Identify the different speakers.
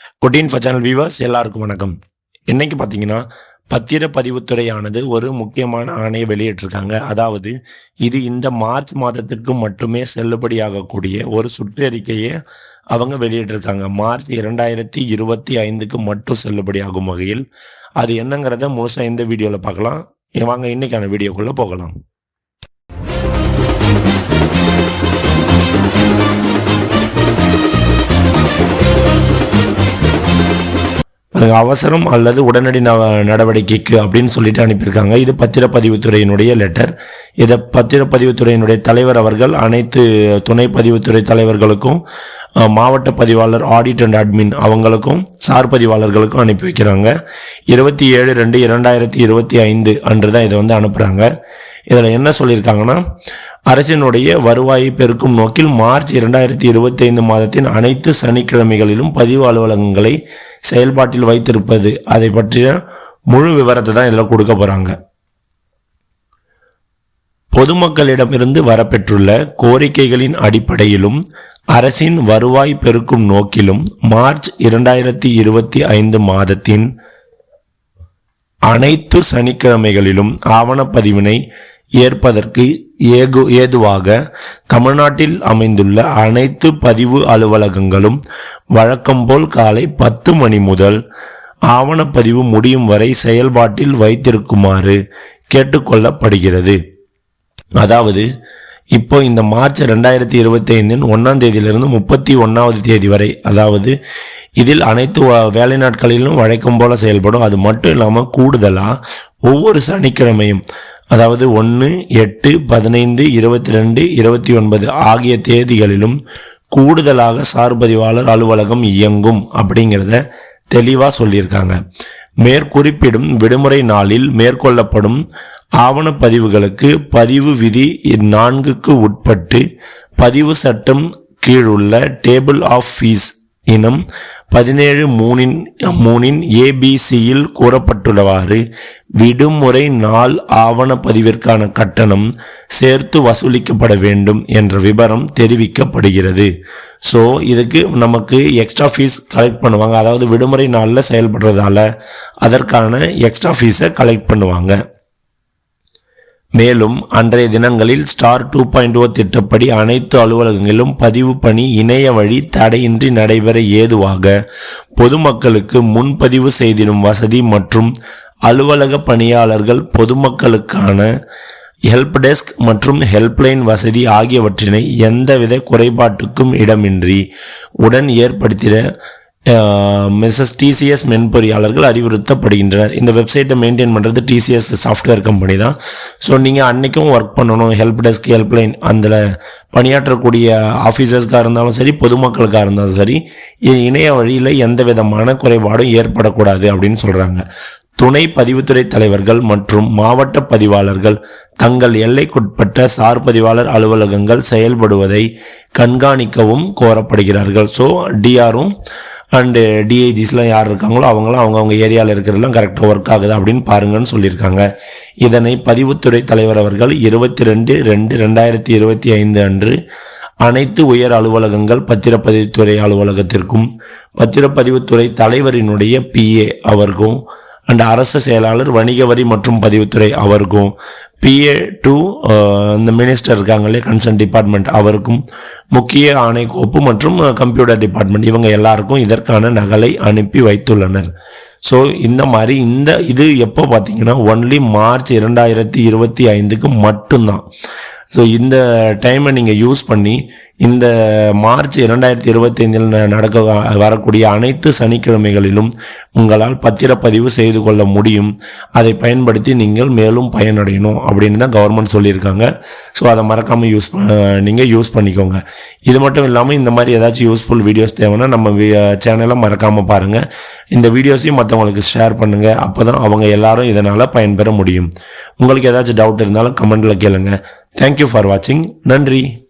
Speaker 1: குட்டின் channel viewers எல்லாருக்கும் வணக்கம். இன்னைக்கு பார்த்தீங்கன்னா பத்திரப்பதிவுத்துறையானது ஒரு முக்கியமான ஆணையை வெளியிட்டிருக்காங்க. அதாவது இது இந்த மார்ச் மாதத்திற்கு மட்டுமே செல்லுபடியாகக்கூடிய ஒரு சுற்றறிக்கையை அவங்க வெளியிட்டிருக்காங்க. மார்ச் இரண்டாயிரத்தி இருபத்தி ஐந்துக்கு மட்டும் செல்லுபடியாகும் வகையில். அது என்னங்கிறத முழுசாக இந்த வீடியோவில் பார்க்கலாம். வாங்க இன்னைக்கான வீடியோக்குள்ளே போகலாம். அவசரம் அல்லது உடனடி நடவடிக்கைக்கு அப்படின்னு சொல்லிட்டு அனுப்பியிருக்காங்க. இது பத்திரப்பதிவுத்துறையினுடைய லெட்டர் இதை பத்திரப்பதிவுத்துறையினுடைய தலைவர் அவர்கள் அனைத்து துணை பதிவுத்துறை தலைவர்களுக்கும் மாவட்ட பதிவாளர் ஆடிட் அண்ட் அட்மின் அவங்களுக்கும் சார் பதிவாளர்களுக்கும் அனுப்பி வைக்கிறாங்க. இருபத்தி ஏழு ரெண்டு இரண்டாயிரத்தி இருபத்தி ஐந்து அன்று தான் இதை வந்து அனுப்புகிறாங்க இதில் என்ன சொல்லியிருக்காங்கன்னா அரசினுடைய வருவாயை பெருக்கும் நோக்கில் மார்ச் இரண்டாயிரத்தி இருபத்தி ஐந்து மாதத்தின் அனைத்து சனிக்கிழமைகளிலும் பதிவு அலுவலகங்களை செயல்பாட்டில் வைத்திருப்பது அதை பற்றிய முழு விவரத்தை தான் இதில் கொடுக்க போகிறாங்க பொதுமக்களிடமிருந்து வரப்பெற்றுள்ள கோரிக்கைகளின் அடிப்படையிலும் அரசின் வருவாய் பெருக்கும் நோக்கிலும் மார்ச் இரண்டாயிரத்தி இருபத்தி ஐந்து மாதத்தின் அனைத்து சனிக்கிழமைகளிலும் ஆவணப்பதிவினை ஏற்பதற்கு ஏகு ஏதுவாக தமிழ்நாட்டில் அமைந்துள்ள அனைத்து பதிவு அலுவலகங்களும் வழக்கம்போல் காலை பத்து மணி முதல் ஆவணப்பதிவு முடியும் வரை செயல்பாட்டில் வைத்திருக்குமாறு கேட்டுக்கொள்ளப்படுகிறது. அதாவது இப்போ இந்த மார்ச் ரெண்டாயிரத்தி இருபத்தி ஐந்தின் ஒன்றாம் தேதியிலிருந்து முப்பத்தி ஒன்றாவது தேதி வரை அதாவது இதில் அனைத்து வேலை நாட்களிலும் வழக்கம் போல செயல்படும். அது மட்டும் இல்லாமல் கூடுதலாக ஒவ்வொரு சனிக்கிழமையும் அதாவது ஒன்று எட்டு பதினைந்து இருபத்தி ரெண்டு இருபத்தி ஒன்பது ஆகிய தேதிகளிலும் கூடுதலாக சார்பதிவாளர் அலுவலகம் இயங்கும் அப்படிங்கிறத தெளிவாக சொல்லியிருக்காங்க. மேற்குறிப்பிடும் விடுமுறை நாளில் மேற்கொள்ளப்படும் ஆவணப்பதிவுகளுக்கு பதிவு விதி நான்குக்கு உட்பட்டு பதிவு சட்டம் கீழுள்ள டேபிள் ஆஃப் ஃபீஸ் இனம் பதினேழு மூணின் மூணின் ஏபிசியில் கூறப்பட்டுள்ளவாறு விடுமுறை நாள் ஆவணப்பதிவிற்கான கட்டணம் சேர்த்து வசூலிக்கப்பட வேண்டும் என்ற விபரம் தெரிவிக்கப்படுகிறது. ஸோ இதுக்கு நமக்கு எக்ஸ்ட்ரா ஃபீஸ் கலெக்ட் பண்ணுவாங்க. அதாவது விடுமுறை நாளில் செயல்படுறதால அதற்கான எக்ஸ்ட்ரா ஃபீஸை கலெக்ட் பண்ணுவாங்க. மேலும் அன்றைய தினங்களில் ஸ்டார் டூ பாயிண்ட் ஓ திட்டப்படி அனைத்து அலுவலகங்களிலும் பதிவு பணி இணைய வழி தடையின்றி நடைபெற ஏதுவாக பொதுமக்களுக்கு முன்பதிவு செய்திடும் வசதி மற்றும் அலுவலக பணியாளர்கள் பொதுமக்களுக்கான ஹெல்ப் டெஸ்க் மற்றும் ஹெல்ப்லைன் வசதி ஆகியவற்றினை எந்தவித குறைபாட்டுக்கும் இடமின்றி உடன் ஏற்படுத்திட மிஸ்ஸஸ் டிசிஎஸ் மென்பொறியாளர்கள் அறிவுறுத்தப்படுகின்றனர். இந்த வெப்சைட்டை மெயின்டைன் பண்ணுறது டிசிஎஸ் சாஃப்ட்வேர் கம்பெனி தான். ஸோ நீங்கள் அன்றைக்கும் ஒர்க் பண்ணணும் ஹெல்ப் டெஸ்க் ஹெல்ப்லைன் அதில் பணியாற்றக்கூடிய ஆஃபீஸர்ஸ்க்காக இருந்தாலும் சரி பொதுமக்களுக்காக இருந்தாலும் சரி இ- இணைய வழியில் எந்த விதமான குறைபாடும் ஏற்படக்கூடாது அப்படின்னு சொல்கிறாங்க துணை பதிவுத்துறை தலைவர்கள் மற்றும் மாவட்ட பதிவாளர்கள் தங்கள் எல்லைக்குட்பட்ட சார் பதிவாளர் அலுவலகங்கள் செயல்படுவதை கண்காணிக்கவும் கோரப்படுகிறார்கள். ஸோ டிஆரும் அண்டு டிஐஜிஸ்லாம் uh, யார் இருக்காங்களோ அவங்களாம் அவங்கவுங்க ஏரியாவில் இருக்கிறதெல்லாம் கரெக்டாக ஒர்க் ஆகுது அப்படின்னு பாருங்கன்னு சொல்லியிருக்காங்க. இதனை பதிவுத்துறை தலைவர் அவர்கள் இருபத்தி ரெண்டு ரெண்டு ரெண்டாயிரத்தி இருபத்தி ஐந்து அன்று அனைத்து உயர் அலுவலகங்கள் பத்திரப்பதிவுத்துறை அலுவலகத்திற்கும் பத்திரப்பதிவுத்துறை தலைவரினுடைய பிஏ அவருக்கும் அண்ட் அரசு செயலாளர் வணிக வரி மற்றும் பதிவுத்துறை அவருக்கும் பிஏ டு uh, இந்த மினிஸ்டர் இருக்காங்களே கன்சர்ன் டிபார்ட்மெண்ட் அவருக்கும் முக்கிய ஆணைக்கோப்பு மற்றும் uh, கம்ப்யூட்டர் டிபார்ட்மெண்ட் இவங்க எல்லாருக்கும் இதற்கான நகலை அனுப்பி வைத்துள்ளனர். ஸோ இந்த மாதிரி இந்த இது எப்போ பார்த்தீங்கன்னா ஒன்லி மார்ச் இரண்டாயிரத்தி இருபத்தி ஐந்துக்கு மட்டும்தான். ஸோ இந்த டைமை நீங்கள் யூஸ் பண்ணி இந்த மார்ச் இரண்டாயிரத்தி இருபத்தைந்தில் நடக்க வரக்கூடிய அனைத்து சனிக்கிழமைகளிலும் உங்களால் பத்திரப்பதிவு செய்து கொள்ள முடியும். அதை பயன்படுத்தி நீங்கள் மேலும் பயனடையணும் அப்படின்னு தான் கவர்மெண்ட் சொல்லியிருக்காங்க. ஸோ அதை மறக்காமல் யூஸ் நீங்கள் யூஸ் பண்ணிக்கோங்க. இது மட்டும் இல்லாமல் இந்த மாதிரி ஏதாச்சும் யூஸ்ஃபுல் வீடியோஸ் தேவைன்னா நம்ம சேனலை மறக்காமல் பாருங்கள் இந்த வீடியோஸையும் மற்றவங்களுக்கு ஷேர் பண்ணுங்கள் அப்போ தான் அவங்க எல்லாரும் இதனால் பயன்பெற முடியும். உங்களுக்கு ஏதாச்சும் டவுட் இருந்தாலும் கமெண்டில் கேளுங்கள் தேங்க்யூ ஃபார் வாட்சிங் நன்றி.